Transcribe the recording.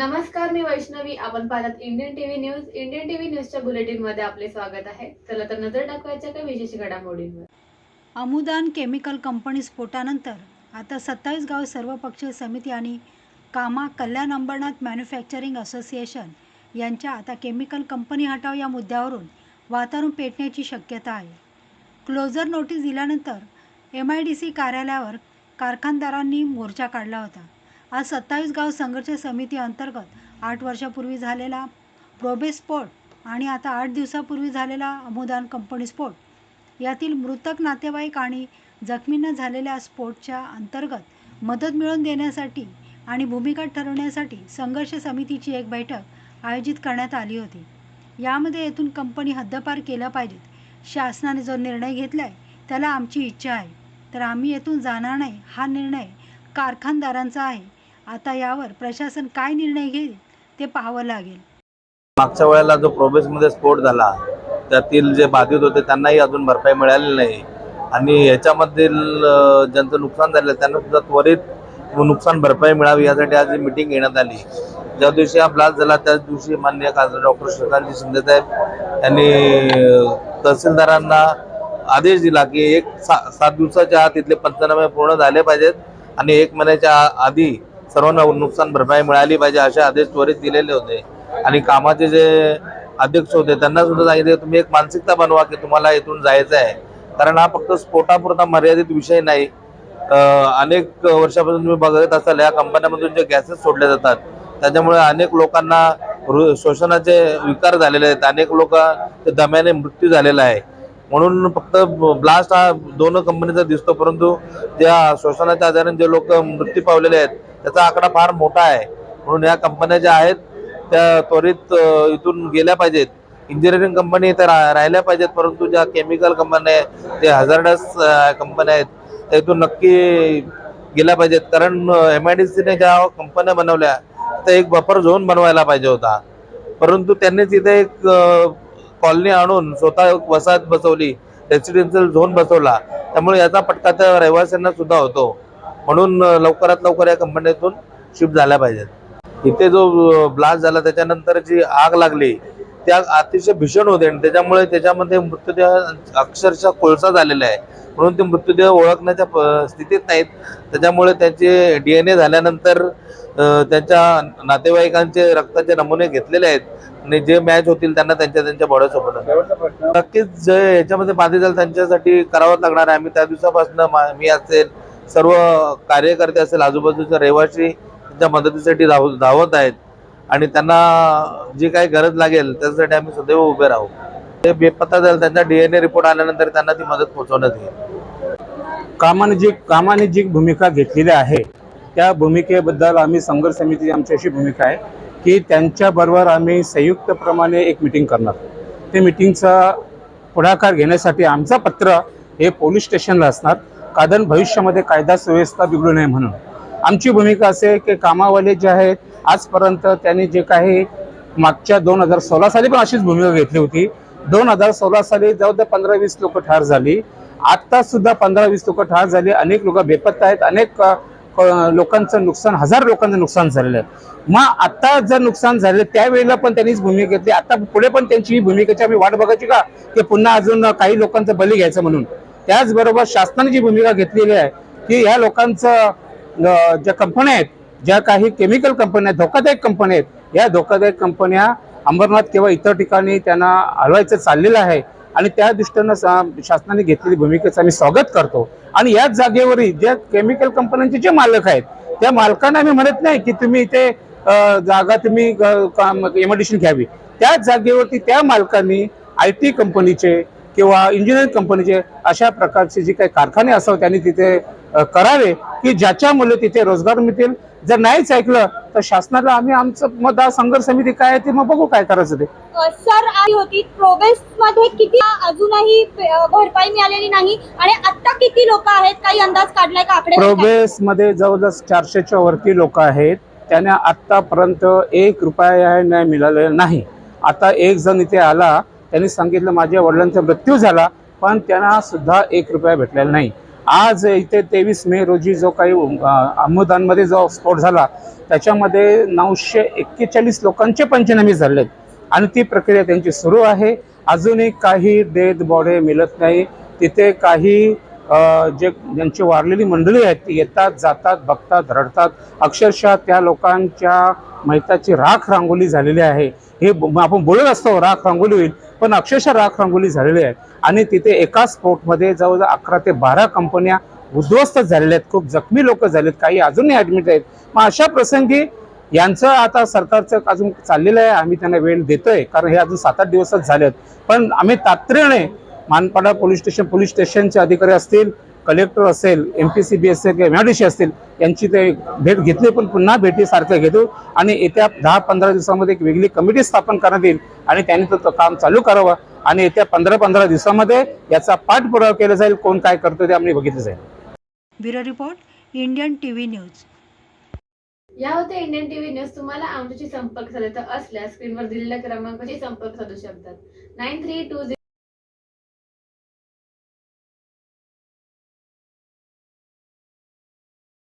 नमस्कार मी वैष्णवी. आपण पाहतात Indian TV news Indian TV न्यूजच्या बुलेटिनमध्ये आपले स्वागत आहे. चला तर नजर टाकवायच्या काही विशेष घडामोडींवर. अमुदान केमिकल कंपनी स्फोटानंतर आता सत्तावीस गाव सर्वपक्षीय समिती आणि कामा कल्याण अंबरनाथ मॅन्युफॅक्चरिंग असोसिएशन यांच्या आता केमिकल कंपनी हटाव या मुद्द्यावरून वातावरण पेटण्याची शक्यता आहे. क्लोजर नोटीस दिल्यानंतर एम आय डी सी कार्यालयावर कारखानदारांनी मोर्चा काढला होता. आज सत्तावीस गाव संघर्ष समिती अंतर्गत आठ वर्षापूर्वी झालेला प्रोबे स्फोट आणि आता आठ दिवसापूर्वी झालेला अमुदान कंपनी स्फोट यातील मृतक नातेवाईक आणि जखमींना झालेल्या स्फोटच्या अंतर्गत मदत मिळवून देण्यासाठी आणि भूमिका ठरवण्यासाठी संघर्ष समितीची एक बैठक आयोजित करण्यात आली होती. यामध्ये येथून कंपनी हद्दपार केल्या पाहिजेत. शासनाने जो निर्णय घेतला आहे त्याला आमची इच्छा आहे. तर आम्ही येथून जाणार नाही हा निर्णय कारखानदारांचा आहे. आता यावर प्रशासन काय निर्णय घेईल ते पाहावं लागेल. मागच्या वेळेला जो प्रोबेसमध्ये स्फोट झाला त्यातील जे बाधित होते त्यांनाही अजून भरपाई मिळालेली नाही. आणि याच्यामधील ज्यांचं नुकसान झालं त्यांना सुद्धा त्वरित नुकसान भरपाई मिळावी यासाठी आज मिटिंग घेण्यात आली. ज्या दिवशी हा ब्लास्ट झाला त्याच दिवशी मान्य खासदार डॉक्टर श्रीकांतजी शिंदेसाहेब यांनी तहसीलदारांना आदेश दिला की एक सा सात दिवसाच्या आत इथले पंचनामे पूर्ण झाले पाहिजेत. आणि एक महिन्याच्या आधी सर्वांना नुकसान भरपाई मिळाली पाहिजे असे आदेश त्वरित दिलेले होते. आणि कामाचे जे अध्यक्ष होते त्यांना सुद्धा सांगितले तुम्ही एक मानसिकता बनवा की तुम्हाला इथून जायचं आहे. कारण हा फक्त स्फोटापुरता मर्यादित विषय नाही. अनेक वर्षापासून तुम्ही बघत असाल या कंपन्यामधून जे गॅसेस सोडले जातात त्याच्यामुळे अनेक लोकांना हृ- विकार झालेले आहेत. अनेक लोक दम्याने मृत्यू झालेला आहे. म्हणून फक्त ब्लास्ट हा दोन कंपनीचा दिसतो परंतु त्या शोषणाच्या आजाराने जे लोक मृत्यू पावलेले आहेत त्याचा आकडा फार मोठा आहे. म्हणून या कंपन्या ज्या आहेत त्या त्वरित इथून गेल्या पाहिजेत. इंजिनिअरिंग कंपनी तर रा- राहिल्या पाहिजेत परंतु ज्या केमिकल कंपन्या आहेत जे हजारडस कंपन्या आहेत त्या इथून नक्की गेल्या पाहिजेत. कारण एम आय डी सीने ज्या कंपन्या बनवल्या त्या एक बफर झोन बनवायला पाहिजे होता. परंतु त्यांनी तिथे एक कॉलनी आणून स्वतः वसाहत बसवली रेसिडेन्शियल झोन बसवला. त्यामुळे याचा फटका त्या रहिवाशांना सुद्धा होतो. म्हणून लवकरात लवकर या कंपन्यातून शिफ्ट झाल्या पाहिजेत. इथे जो ब्लास्ट झाला त्याच्यानंतर जी आग लागली त्या अतिशय भीषण होते आणि त्याच्यामुळे त्याच्यामध्ये मृतदेह अक्षरशः कोळसा झालेला आहे. म्हणून ते मृतदेह ओळखण्याच्या प- स्थितीत नाहीत. त्याच्यामुळे त्यांचे डी एन ए झाल्यानंतर त्यांच्या नातेवाईकांचे रक्ताचे नमुने घेतलेले आहेत आणि जे मॅच होतील त्यांना त्यांच्या त्यांच्या बॉडीसोबत नक्कीच जे याच्यामध्ये बाधित झाले त्यांच्यासाठी करावंच लागणार आहे. आम्ही त्या दिवसापासून मा- मी असेल सर्व कार्यकर्ते असेल आजूबाजूच्या रहिवासी त्यांच्या मदतीसाठी धाव धावत आहेत. आणि त्यांना जी काही गरज लागेल त्यासाठी आम्ही सदैव उभे राहू. ते बेपत्ता झालं त्यांचा डीएनए रिपोर्ट आल्यानंतर त्यांना ती मदत पोहोचवण्यात येईल. कामाने जी कामाने जी भूमिका घेतलेली आहे. त्या भूमिकेबद्दल आम्ही संघर्ष समितीची आमची अशी भूमिका आहे की त्यांच्याबरोबर आम्ही संयुक्तप्रमाणे एक मिटिंग करणार. ते मिटिंगचा पुढाकार घेण्यासाठी आमचं पत्र हे पोलीस स्टेशनला असणार. कारण भविष्यामध्ये कायदा सुव्यवस्था बिघडू नये म्हणून. आमची भूमिका असे आहे की कामावाले जे आहेत आजपर्यंत त्यांनी जे काही मागच्या दोन हजार सोळा साली पण अशीच भूमिका घेतली होती. दोन हजार सोळा साली जवळजवळ पंधरा वीस लोक ठार झाली. आता सुद्धा पंधरा वीस लोक ठार झाली. अनेक लोक बेपत्ता आहेत. अनेक क- लोकांचं नुकसान हजार लोकांचं नुकसान झालेलं आहे. मग आता जर नुकसान झालं त्यावेळेला पण त्यांनीच भूमिका घेतली. आता पुढे पण त्यांची ही भूमिकेची आम्ही वाट बघायची का? की पुन्हा अजून काही लोकांचं बली घ्यायचं म्हणून. त्याचबरोबर शासनाने जी भूमिका घेतलेली आहे की ह्या लोकांचं ज्या कंपन्या आहेत ज्या काही केमिकल कंपन्या आहेत धोकादायक कंपन्या आहेत या धोकादायक कंपन्या अंबरनाथ किंवा इतर ठिकाणी त्यांना हलवायचं चाललेलं आहे. आणि त्या दृष्टीनं शासनाने घेतलेली भूमिकेचं आम्ही स्वागत करतो. आणि याच जागेवरही ज्या केमिकल कंपन्यांचे जे मालक आहेत त्या मालकांना आम्ही म्हणत नाही की तुम्ही इथे जागा तुम्ही एमआयडीसी घ्यावी. त्याच जागेवरती त्या मालकांनी आय टी कंपनीचे किंवा इंजिनिअरिंग कंपनीचे अशा प्रकारचे जे काही कारखाने असावे त्यांनी तिथे करावे की ज्याच्यामुळे तिथे रोजगार मिळतील. जर नाहीच ऐकलं तर शासनाला आम्ही आमचं मत संघर्ष समिती काय आहे ते मग बघू काय करायचं ते. सर आली होती. प्रोग्रेस मध्ये किती अजूनही भरपाई मिळालेली नाही. आणि आता किती लोक आहेत? काही अंदाज काढलाय का आकडे प्रोग्रेस मध्ये जवळजवळ चारशेच्या वरती लोक आहेत. त्यांना आतापर्यंत एक रुपया नाही मिळालेला नाही. आता एक जण इथे आला त्यांनी सांगितलं माझ्या वडिलांचा मृत्यू झाला पण त्यांना सुद्धा एक रुपया भेटलेला नाही. आज इथे तेवीस मे रोजी जो काही अहमदानमध्ये जो स्फोट झाला त्याच्यामध्ये नऊशे एक्केचाळीस लोकांचे पंचनामे झाले आणि ती प्रक्रिया त्यांची सुरू आहे. अजूनही काही डेथ बॉडे मिळत नाही. तिथे काही जे ज्यांची वारलेली मंडळी आहेत ती येतात जातात बघतात रडतात. अक्षरशः त्या लोकांच्या मैताची राख रांगोली झालेली आहे. हे आपण बोलत असतो राख रांगोली होईल पण अक्षरशः राख रांगोली झालेली आहे. आणि तिथे एका स्पोर्टमध्ये जवळजवळ अकरा ते बारा कंपन्या उद्ध्वस्त झालेल्या आहेत. खूप जखमी लोक झालेत काही अजूनही ॲडमिट आहेत. मग अशा प्रसंगी यांचं आता सरकारचं अजून चाललेलं आहे. आम्ही त्यांना वेळ देतोय कारण हे अजून सात आठ दिवसच झालेत. पण आम्ही तातडीने मानपाडा पोलीस स्टेशन पोलीस स्टेशनचे अधिकारी असतील कलेक्टर असेल एम पी सी बी असेल किंवा एम डी सी असतील यांची ते भेट घेतली पण पुन्हा भेटीसारखं घेतो. आणि येत्या दहा पंधरा दिवसामध्ये एक वेगळी कमिटी स्थापन करण्यात येईल आणि त्यांनी तो काम चालू करावं. आणि येत्या पंधरा पंधरा दिवसामध्ये याचा पाठपुरावा केला जाईल कोण काय करतो ते आम्ही बघितलं जाईल. Bureau report Indian T V news. या होत्या इंडियन टीव्ही न्यूज तुम्हाला आमच्याशी संपर्क साधायचा असल्यास स्क्रीनवर दिलेल्या क्रमांकाशी संपर्क साधू शकतात. Nine three to